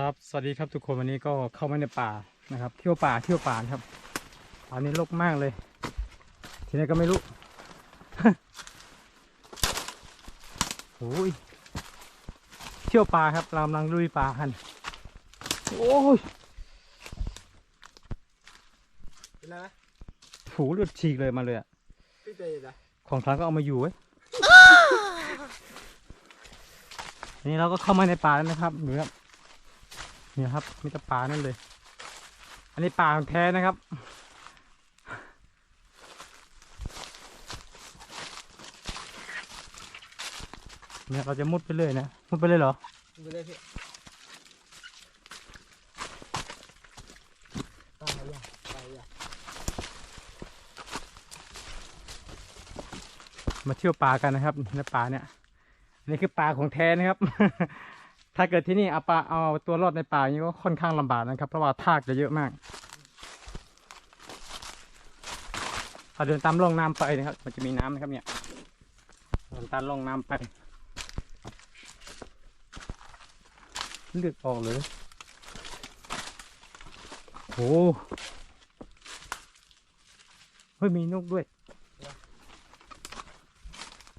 ครับ สวัสดีครับทุกคนวันนี้ก็เข้ามาในป่านะครับ เที่ยวป่าเที่ยวป่านะครับป่านี้รกมากเลย ที่ไหนก็ไม่รู้โอ้ยเที่ยวป่าครับเรากำลังลุยป่ากันโอ้ยเป็นไรไหมถูเลือดฉีกเลยมาเลยอะพี่เตยนะของทางก็เอามาอยู่ไว้ยทีนี้เราก็เข้ามาในป่าแล้วนะครับดูครับ เนี่ยครับมีแต่ป่านั่นเลย อันนี้ป่าของแท้นะครับเนี่ยเราจะมุดไปเลยนะ มุดไปเลยเหรอไปเลยพี่ตายอะตายอะมาเที่ยวป่ากันนะครับในป่าเนี่ยอันนี่คือป่าของแท้นะครับ ถ้าเกิดที่นี่เอาปลาเอาตัวรอดในป่าอย่างนี้ก็ค่อนข้างลำบากนะครับ เพราะว่าทากจะเยอะมากถ้าเดินตามร่องน้ำไปนะครับ มันจะมีน้ำนะครับ เนี่ยเดินตามร่องน้ำไปเลือดออกเลยโอ้เฮ้ยมีนกด้วย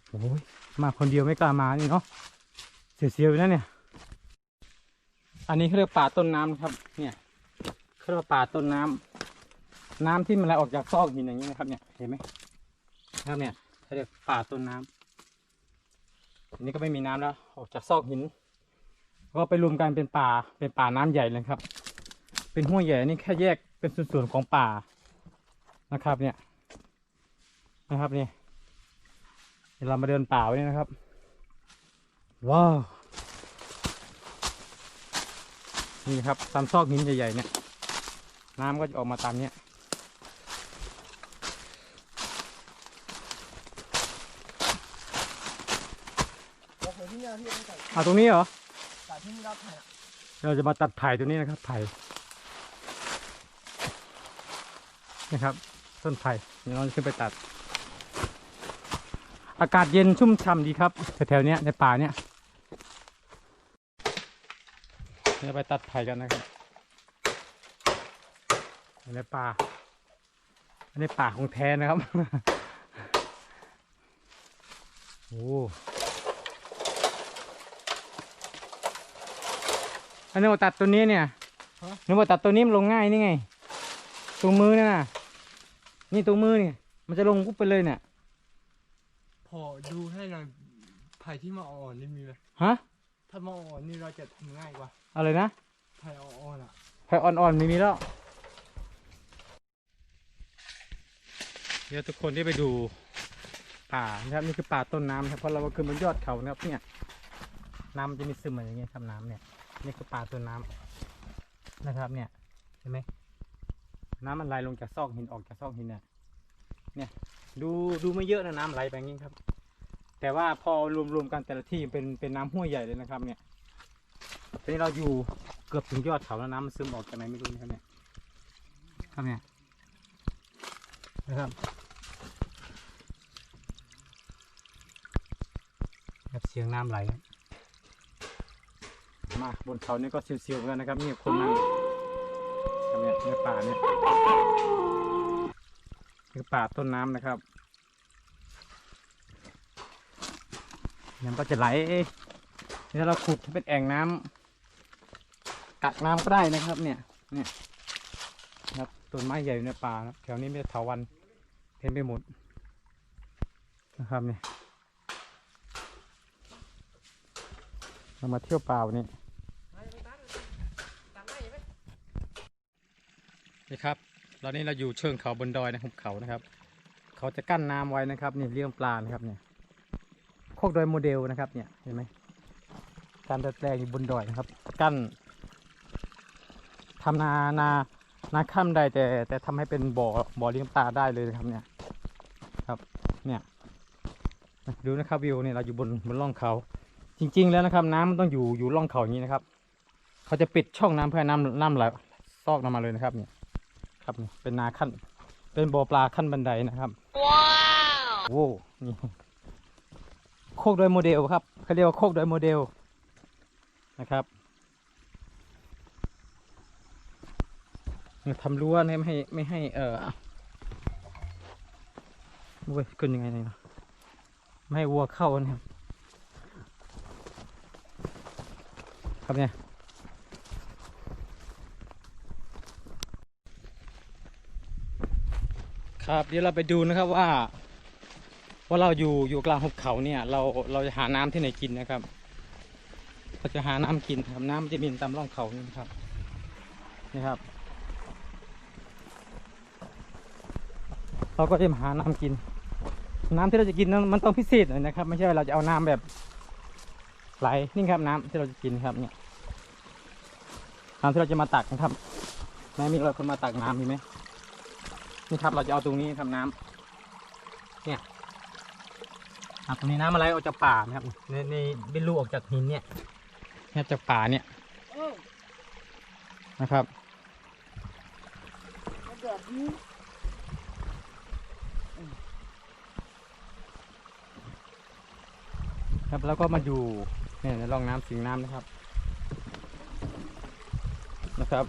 โอ้ยมาคนเดียวไม่กล้ามานี่เนาะเสียวๆนะเนี่ย อันนี้เขาเรียกป่าต้นน้ำนะครับ เนี่ยเขาเรียกป่าต้นน้ำน้ำที่มันไหลออกจากซอกหินอย่างนี้นะครับ เนี่ย เห็นไหมครับเนี่ยเขาเรียกป่าต้นน้ำอันนี้ก็ไม่มีน้ำแล้ว ออกจากซอกหิน ก็ไปรวมกันเป็นป่า เป็นป่าน้ำใหญ่เลยครับ เป็นห้วยใหญ่นี่แค่แยกเป็นส่วนๆของป่านะครับ เนี่ยนะครับเนี่ยเดี๋ยวเรามาเดินป่าไว้นี่นะครับ ว้าว นี่ครับตามซอกหินใหญ่ๆเนี่ย น้ำก็จะออกมาตามเนี้ยเราเคยที่เนี่ยพี่ต้องตัดอ่าตรงนี้เหรอตัดที่นี่รับแผ่เราจะมาตัดไผ่ตัวนี้นะครับ ไผ่นะครับ ต้นไผ่เดี๋ยวเราจะขึ้นไปตัด อากาศเย็นชุ่มฉ่ำดีครับแถวๆนี้ในป่าเนี้ย เราไปตัดไผ่กันนะครับในป่าในป่าของแท้นะครับ โอ้อันนี้ว่าตัดตัวนี้เนี่ยนึกว่าตัดตัวนี้มันลงง่ายนี่ไง ตัวมือเนี่ยนะนี่ตัวมือเนี่ย มันจะลงปุ๊บไปเลยเนี่ย พอดูให้หน่อยไผ่ที่มาอ่อนนี่มีไหมฮะ ถ้ามาอ่อนนี่เราจะทำง่ายกว่าอะไรนะไผ่อ่อนๆอะไผ่อ่อนๆมีมีแล้วเดี๋ยวทุกคนที่ไปดูป่านะครับนี่คือป่าต้นน้ำนะครับเพราะเราก็ขึ้นบนยอดเขานะครับเนี่ยน้ำมันจะมีซึมมาอย่างเงี้ยครับน้ำเนี่ยนี่คือป่าต้นน้ำนะครับ เนี่ยเห็นไหมน้ำมันไหลลงจากซอกหินออกจากซอกหินเนี่ยเนี่ยดูดูไม่เยอะนะน้ำไหลไปอย่างงี้ครับ แต่ว่าพอรวมๆกันแต่ละที่เป็นเป็นน้ำห้วยใหญ่เลยนะครับ เนี่ยตอนนี้เราอยู่เกือบถึงยอดเขาแล้วน้ำมันซึมออกจากไหนไม่รู้นะครับเนี่ยครับเนี่ยนะครับครับเสียงน้ำไหลมาบนเขานี่ก็เสียวๆเหมือนกันนะครับนี่คนนั่งครับเนี่ยในป่าเนี่ยคือป่าต้นน้ำนะครับ น้ำก็จะไหลถ้าเราขุดให้เป็นแอ่งน้ำกักน้ำก็ได้นะครับ เนี่ย เนี่ยครับต้นไม้ใหญ่อยู่ในป่านะแถวนี้มีเถาวันเต็มไปหมดนะครับเนี่ยเรามาเที่ยวป่าวันนี้นี่ครับตอนนี้เราอยู่เชิงเขาบนดอยนะหุบเขานะครับ เขาจะกั้นน้ำไว้นะครับ นี่เลี้ยงปลานะครับเนี่ย กดอยโมเดลนะครับเนี่ยเห็นไหมการดัดแปลงอยู่บนดอยนะครับ กั้นทำนานานาข้ามได้แต่ แต่ทำให้เป็นบ่อบ่อเลี้ยงปลาได้เลยนะครับเนี่ยครับเนี่ยดูนะครับวิวเนี่ยเราอยู่บนบนร่องเขา จริง ๆ แล้วนะครับ น้ำมันต้องอยู่อยู่ร่องเขาอย่างนี้นะครับ เขาจะปิดช่องน้ำเพื่อให้น้ำน้ำไหลซอกลงมาเลยนะครับเนี่ยครับเนี่ยเป็นนาขั้น เป็นบ่อปลาขั้นบันไดนะครับว้าวโว้นี่โคกโดยโมเดลครับเขาเรียกว่าโคกโดยโมเดลนะครับทำรั้วเนี่ยไม่ให้ไม่ให้เออเว้ยขึ้นยังไงเนี่ยไม่ให้วัวเข้านะครับครับเนี่ยครับเดี๋ยวเราไปดูนะครับว่า ว่าเราอยู่อยู่กลางหุบเขาเนี่ย เราเราจะหาน้ำที่ไหนกินนะครับเราจะหาน้ำกินครับน้ำจะมีตามร่องเขานี่นะครับนี่ครับ เราก็จะมาหาน้ำกิน น้ำที่เราจะกินนั้นมันต้องพิเศษหน่อยนะครับ ไม่ใช่เราจะเอาน้ำแบบไหลนี่ครับน้ำที่เราจะกินครับเนี่ยน้ำที่เราจะมาตักนะครับแม่มีเราคนมาตักน้ำมีไหมนี่ครับ เราจะเอาตรงนี้ทำน้ำเนี่ย ครับตรงนี้น้ำอะไรออกจากป่านะครับในในเป็นรูออกจากหินเนี่ยเนี่ยจากป่าเนี่ยนะครับแบบนี้ครับแล้วก็มาอยู่เนี่ยในร่องน้ำสิงน้ำนะครับ นะครับ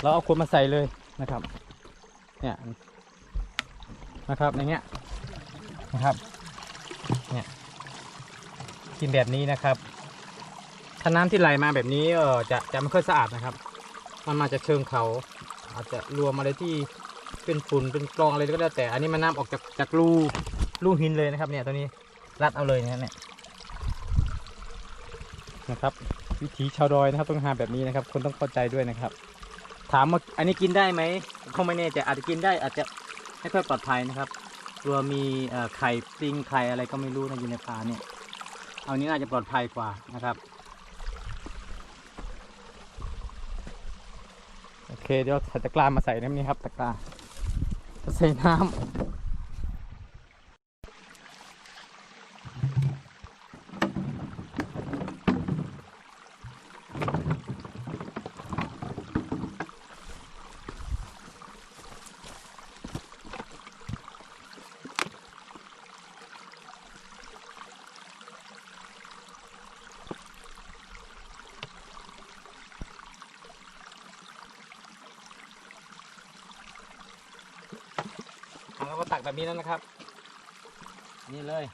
เราเอาขวดมาใส่เลยนะครับ เนี่ยนะครับอย่างเงี้ยนะครับ กินแบบนี้นะครับ ถ้าน้ำที่ไหลมาแบบนี้เออจะจะไม่ค่อยสะอาดนะครับ มันมาจากเชิงเขา อาจจะรวมอะไรที่เป็นฝุ่นเป็นกรองอะไรก็แล้วแต่ อันนี้มันน้ำออกจากจากรูรูหินเลยนะครับ เนี่ยตัวนี้รัดเอาเลยนะเนี่ยนะครับ วิถีชาวดอยนะครับต้องหาแบบนี้นะครับ คนต้องเข้าใจด้วยนะครับ ถามว่าอันนี้กินได้ไหมเขาไม่แน่ใจอาจจะกินได้อาจจะไม่ค่อยปลอดภัยนะครับตัวมีเอ่อไข่ปลิงไข่อะไรก็ไม่รู้นะอยู่ในปลาเนี่ย เอานี้น่าจะปลอดภัยกว่านะครับ โอเคเดี๋ยวใส่ตะกร้ามาใส่น้ำนี้ครับตะกร้าใส่น้ำ ก็ตักแบบนี้แล้วนะครับ นี่เลย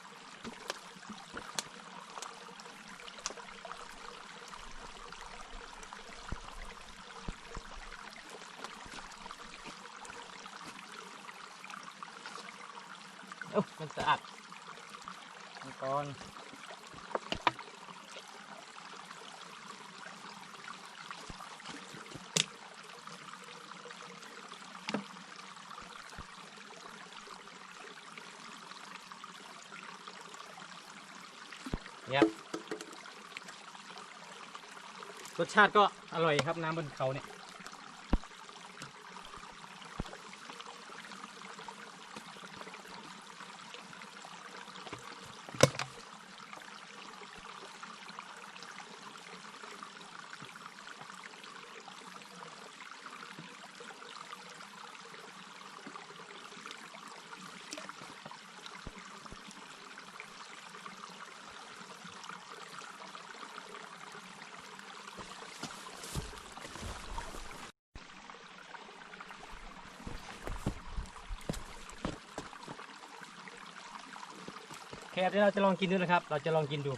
โอ้มันสะอาดมังก เนี่ยรสชาติก็อร่อยครับน้ำบนเขาเนี่ย โอเคเดี๋ยวเราจะลองกินดูนะครับ เราจะลองกินดู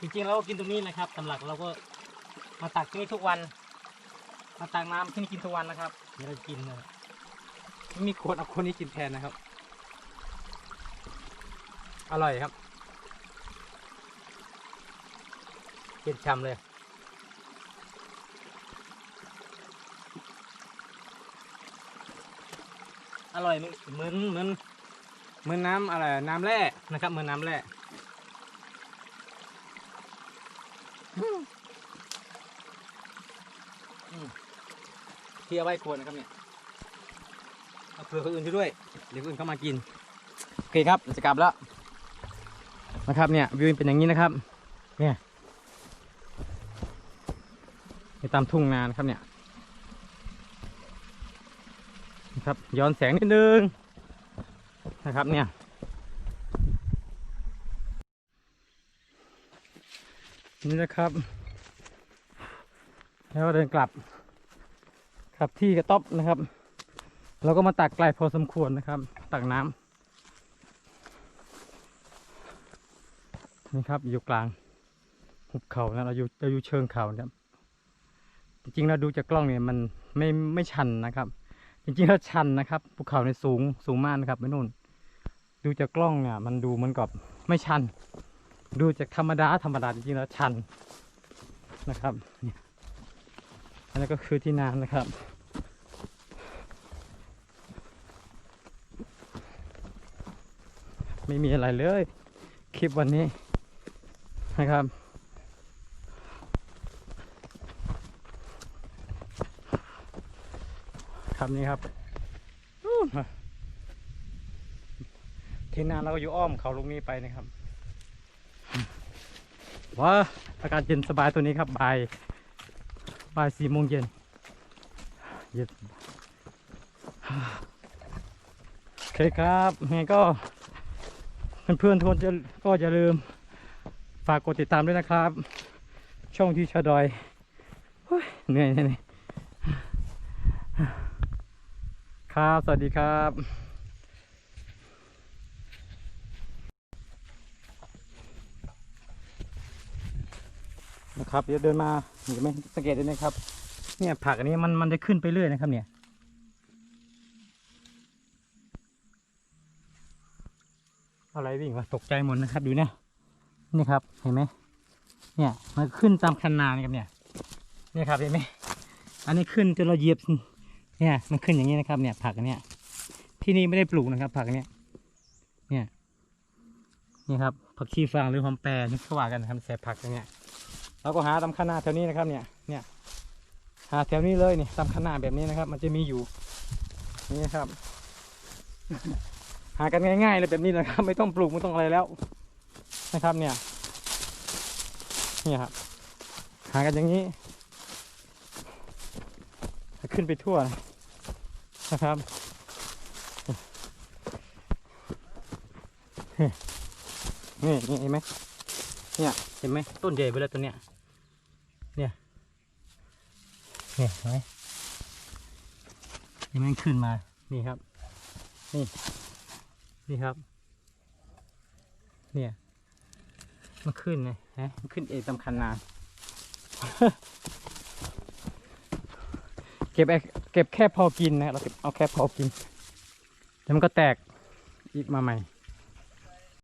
จริงๆเราก็กินตรงนี้นะครับสำหรับเราก็มาตักที่นี่ทุกวัน มาตักน้ำที่นี่กินทุกวันนะครับเดี๋ยวเรากินนะไม่มีคนเอาคนนี้กินแทนนะครับ อร่อยครับเผ็ดช่ำเลยอร่อยเหมือนเหมือน เหมือนน้ำอะไรน้ำแร่นะครับเหมือนน้ำแร่ที่เอาไว้ควรนะครับเนี่ยเอาเผื่อคนอื่นด้วยเดี๋ยวคนอื่นเข้ามากินโอเคครับจะกลับแล้วนะครับเนี่ยวิวเป็นอย่างนี้นะครับเนี่ยไปตามทุ่งนานะครับเนี่ยนะครับย้อนแสงนิดนึง นะครับเนี่ย นี่นะครับ แล้วเดินกลับคครับที่กระต๊อบนะครับ เราก็มาตักไกลพอสมควรนะครับ ตักน้ำนี่ครับอยู่กลางหุบเขานะเราอยู่เราอยู่เชิงเขานะครับ จริงๆเราดูจากกล้องเนี่ยมันไม่ไม่ชันนะครับ จริงๆแล้วชันนะครับภูเขาในสูงสูงมากนะครับไม่นู่น ดูจากกล้องเนี่ย มันดูเหมือนกับไม่ชัน ดูจากธรรมดาธรรมดาจริงๆแล้วชันนะครับนี่ยอันนี้ก็คือที่น้ำนะครับ ไม่มีอะไรเลย คลิปวันนี้นะครับครับนี่ครับ นู่นมาที่นาเราก็อยู่อ้อมเขาลูกนี้ไปนะครับว้าอากาศเย็นสบายตัวนี้ครับบ่ายบ่ายสี่โมงเย็นเย็นโอเคครับยังไงก็เพื่อนๆทุกคนจะก็อย่าลืมฝากกดติดตามด้วยนะครับ ช่องที่ชาดอยเฮ้ยเหนื่อยเหนื่อยครับ สวัสดีครับ นะครับเดี๋ยวเดินมาเห็นไหมสังเกตดูนะครับ เนี่ยผักอันนี้มันมันจะขึ้นไปเรื่อยนะครับ เนี่ย อะไรวิ่งวะตกใจหมดนะครับดูนี่นี่ครับเห็นไหมเนี่ยมันขึ้นตามคันนานี่ครับเนี่ยนี่ครับเห็นไหมอันนี้ขึ้นจนเราเหยียบเนี่ยมันขึ้นอย่างนี้นะครับ เนี่ย ผักอันเนี้ยที่นี่ไม่ได้ปลูกนะครับ ผักอันเนี้ยเนี่ยนี่ครับผักชีฝรั่งหรือหอมแปรนี่เขาว่ากันนะครับแสบผักอย่างเนี้ย เราก็หาตามข้างหน้าแถวนี้นะครับเนี่ยเนี่ยหาแถวนี้เลยนี่ตามข้างหน้าแบบนี้นะครับ มันจะมีอยู่นี่นครับ หากันง่ายๆเลยแบบนี้นะครับ ไม่ต้องปลูกไม่ต้องอะไรแล้วนะครับเนี่ยนี่ครับหากันอย่างนี้ขึ้นไปทั่วนะครับนี่นี่เห็นไหมเนี่ยเห็นไหมต้นใหญ่ไปแล้วตัวเนี้ย เนี่ยเห็นไหมเห็นขึ้นมา นี่ครับ นี่ นี่ครับ เนี่ย มันขึ้นไงฮะมันขึ้นเองตามคันนาเก็บไอ้เก็บแค่พอกินนะ เราเก็บเอาแค่พอกิน แล้วมันก็แตกอีกมาใหม่